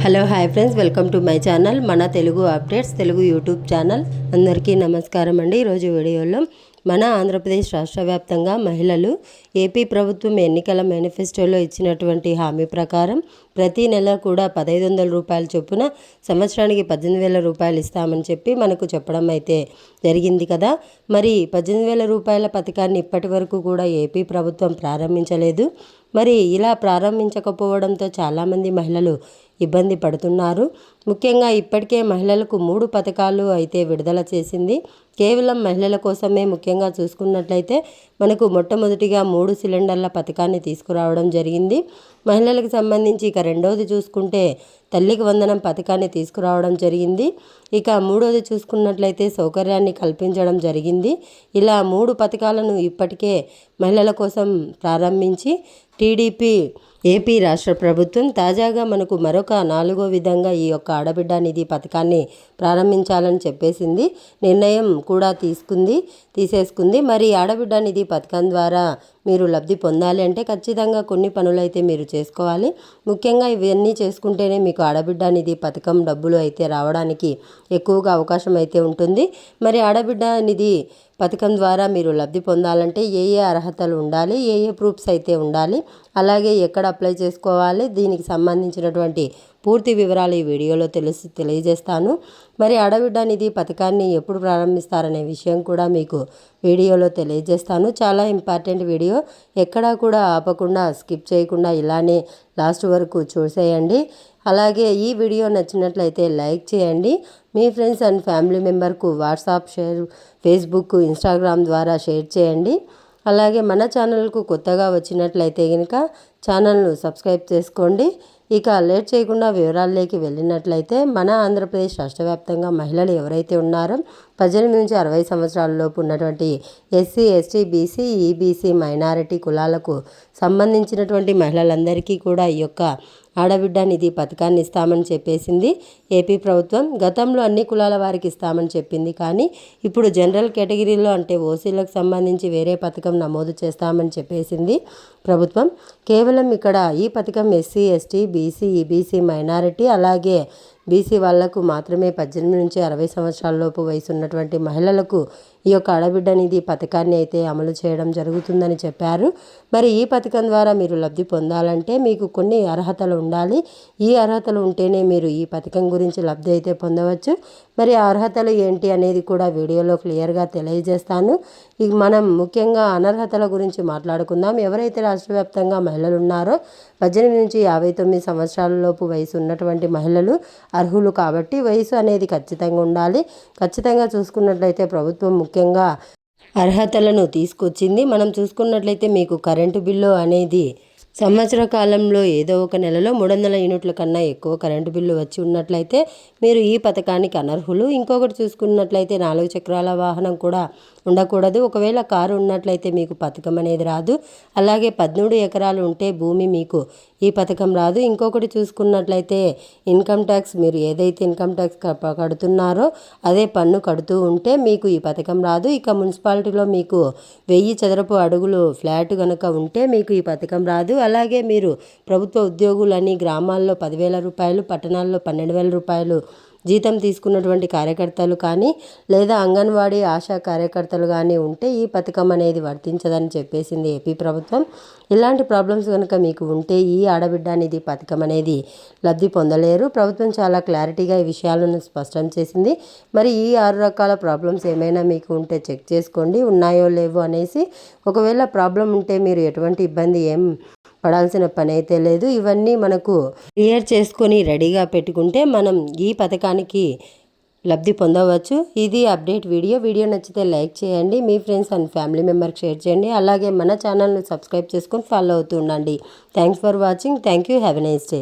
Hello hi friends welcome to my channel మన Telugu updates Telugu YouTube channel. అందరికీ నమస్కారం అండి. ఈరోజు వీడియోలో మన ఆంధ్రప్రదేశ్ రాష్ట్ర వ్యాప్తంగా మహిళలు ఏపీ ప్రభుత్వం ఎన్నికల మేనిఫెస్టోలో ఇచ్చినటువంటి హామీ ప్రకారం ప్రతి నెల కూడా పదహైదు వందల రూపాయల చొప్పున సంవత్సరానికి పద్దెనిమిది వేల రూపాయలు ఇస్తామని చెప్పి మనకు చెప్పడం అయితే జరిగింది కదా. మరి పద్దెనిమిది వేల రూపాయల పథకాన్ని ఇప్పటి వరకు కూడా ఏపీ ప్రభుత్వం ప్రారంభించలేదు. మరి ఇలా ప్రారంభించకపోవడంతో చాలామంది మహిళలు ఇబ్బంది పడుతున్నారు. ముఖ్యంగా ఇప్పటికే మహిళలకు మూడు పథకాలు అయితే విడుదల చేసింది. కేవలం మహిళల కోసమే ముఖ్యంగా చూసుకున్నట్లయితే మనకు మొట్టమొదటిగా మూడు సిలిండర్ల పథకాన్ని తీసుకురావడం జరిగింది. మహిళలకు సంబంధించి ఇక రెండవది చూసుకుంటే తల్లికి వందనం పథకాన్ని తీసుకురావడం జరిగింది. ఇక మూడోది చూసుకున్నట్లయితే సౌకర్యాన్ని కల్పించడం జరిగింది. ఇలా మూడు పథకాలను ఇప్పటికే మహిళల కోసం ప్రారంభించి టీడీపీ ఏపీ రాష్ట్ర ప్రభుత్వం తాజాగా మనకు మరొక నాలుగో విధంగా ఈ యొక్క ఆడబిడ్డ నిధి పథకాన్ని ప్రారంభించాలని చెప్పేసింది. నిర్ణయం కూడా తీసుకుంది తీసేసుకుంది. మరి ఆడబిడ్డ నిధి పథకం ద్వారా మీరు లబ్ధి పొందాలి అంటే ఖచ్చితంగా కొన్ని పనులైతే మీరు చేసుకోవాలి. ముఖ్యంగా ఇవన్నీ చేసుకుంటేనే మీకు ఆడబిడ్డ నిధి పథకం డబ్బులు అయితే రావడానికి ఎక్కువగా అవకాశం అయితే ఉంటుంది. మరి ఆడబిడ్డ నిధి పథకం ద్వారా మీరు లబ్ధి పొందాలంటే ఏ ఏ అర్హతలు ఉండాలి ఏ ఏ ప్రూఫ్స్ అయితే ఉండాలి అలాగే ఎక్కడ అప్లై చేసుకోవాలి దీనికి సంబంధించినటువంటి పూర్తి వివరాలు ఈ వీడియోలో తెలిసి తెలియజేస్తాను. మరి ఆడబిడ్డ నిధి పథకాన్ని ఎప్పుడు ప్రారంభిస్తారనే విషయం కూడా మీకు వీడియోలో తెలియజేస్తాను. చాలా ఇంపార్టెంట్ వీడియో ఎక్కడా కూడా ఆపకుండా స్కిప్ చేయకుండా ఇలానే లాస్ట్ వరకు చూసేయండి. అలాగే ఈ వీడియో నచ్చినట్లయితే లైక్ చేయండి. మీ ఫ్రెండ్స్ అండ్ ఫ్యామిలీ మెంబర్కు వాట్సాప్ షేర్ ఫేస్బుక్ ఇన్స్టాగ్రామ్ ద్వారా షేర్ చేయండి. అలాగే మన ఛానల్కు కొత్తగా వచ్చినట్లయితే కనుక ఛానల్ను సబ్స్క్రైబ్ చేసుకోండి. ఇక లేట్ చేయకుండా వివరాల్లోకి వెళ్ళినట్లయితే మన ఆంధ్రప్రదేశ్ రాష్ట్ర వ్యాప్తంగా మహిళలు ఎవరైతే ఉన్నారో పద్దెనిమిది నుంచి అరవై సంవత్సరాలలోపు ఉన్నటువంటి SC ST BC EBC minority కులాలకు సంబంధించినటువంటి మహిళలందరికీ కూడా ఈ యొక్క ఆడబిడ్డ నిధి పథకాన్ని ఇస్తామని చెప్పేసింది ఏపీ ప్రభుత్వం. గతంలో అన్ని కులాల వారికి ఇస్తామని చెప్పింది కానీ ఇప్పుడు జనరల్ కేటగిరీలో అంటే ఓసీలకు సంబంధించి వేరే పథకం నమోదు చేస్తామని చెప్పేసింది ప్రభుత్వం. కేవలం ఇక్కడ ఈ పథకం SC ST BC EBC minority అలాగే బీసీ వాళ్ళకు మాత్రమే పద్దెనిమిది నుంచి అరవై సంవత్సరాలలోపు వయసు ఉన్నటువంటి మహిళలకు ఈ యొక్క ఆడబిడ్డ నిధి పథకాన్ని అయితే అమలు చేయడం జరుగుతుందని చెప్పారు. మరి ఈ పథకం ద్వారా మీరు లబ్ధి పొందాలంటే మీకు కొన్ని అర్హతలు ఉండాలి. ఈ అర్హతలు ఉంటేనే మీరు ఈ పథకం గురించి లబ్ధి అయితే పొందవచ్చు. మరి అర్హతలు ఏంటి అనేది కూడా వీడియోలో క్లియర్గా తెలియజేస్తాను. ఇక మనం ముఖ్యంగా అనర్హతల గురించి మాట్లాడుకుందాం. ఎవరైతే రాష్ట్ర వ్యాప్తంగా మహిళలు ఉన్నారో పద్దెనిమిది నుంచి యాభై తొమ్మిది సంవత్సరాలలోపు వయసు ఉన్నటువంటి మహిళలు అర్హులు కాబట్టి వయసు అనేది ఖచ్చితంగా ఉండాలి. ఖచ్చితంగా చూసుకున్నట్లయితే ప్రభుత్వం ముఖ్యంగా అర్హతలను తీసుకొచ్చింది. మనం చూసుకున్నట్లయితే మీకు కరెంటు బిల్లు అనేది సంవత్సర కాలంలో ఏదో ఒక నెలలో మూడు వందల యూనిట్ల కన్నా ఎక్కువ కరెంటు బిల్లు వచ్చి ఉన్నట్లయితే మీరు ఈ పథకానికి అనర్హులు. ఇంకొకటి చూసుకున్నట్లయితే నాలుగు చక్రాల వాహనం కూడా ఉండకూడదు. ఒకవేళ కారు ఉన్నట్లయితే మీకు పథకం అనేది రాదు. అలాగే పద్మూడు ఎకరాలు ఉంటే భూమి మీకు ఈ పథకం రాదు. ఇంకొకటి చూసుకున్నట్లయితే ఇన్కమ్ ట్యాక్స్ మీరు ఏదైతే ఇన్కమ్ ట్యాక్స్ కడుతున్నారో అదే పన్ను కడుతూ ఉంటే మీకు ఈ పథకం రాదు. ఇక మున్సిపాలిటీలో మీకు వెయ్యి చదరపు అడుగులు ఫ్లాట్ కనుక ఉంటే మీకు ఈ పథకం రాదు. అలాగే మీరు ప్రభుత్వ ఉద్యోగులని గ్రామాల్లో పదివేల రూపాయలు పట్టణాల్లో పన్నెండు వేల రూపాయలు జీతం తీసుకున్నటువంటి కార్యకర్తలు కానీ లేదా అంగన్వాడీ ఆశా కార్యకర్తలు కానీ ఉంటే ఈ పథకం అనేది వర్తించదని చెప్పేసింది ఏపీ ప్రభుత్వం. ఇలాంటి ప్రాబ్లమ్స్ కనుక మీకు ఉంటే ఈ ఆడబిడ్డ అనేది పథకం అనేది లబ్ధి పొందలేరు. ప్రభుత్వం చాలా క్లారిటీగా ఈ విషయాలను స్పష్టం చేసింది. మరి ఈ ఆరు రకాల ప్రాబ్లమ్స్ ఏమైనా మీకు ఉంటే చెక్ చేసుకోండి. ఉన్నాయో లేవో అనేసి ఒకవేళ ప్రాబ్లం ఉంటే మీరు ఎటువంటి ఇబ్బంది ఏం పడాల్సిన పని అయితే లేదు. ఇవన్నీ మనకు క్లియర్ చేసుకొని రెడీగా పెట్టుకుంటే మనం ఈ పథకానికి లబ్ధి పొందవచ్చు. ఇది అప్డేట్ వీడియో. వీడియో నచ్చితే లైక్ చేయండి. మీ ఫ్రెండ్స్ అండ్ ఫ్యామిలీ మెంబర్కి షేర్ చేయండి. అలాగే మన ఛానల్ని సబ్స్క్రైబ్ చేసుకొని ఫాలో అవుతూ ఉండండి. Thanks for watching. Thank you. Have a nice day.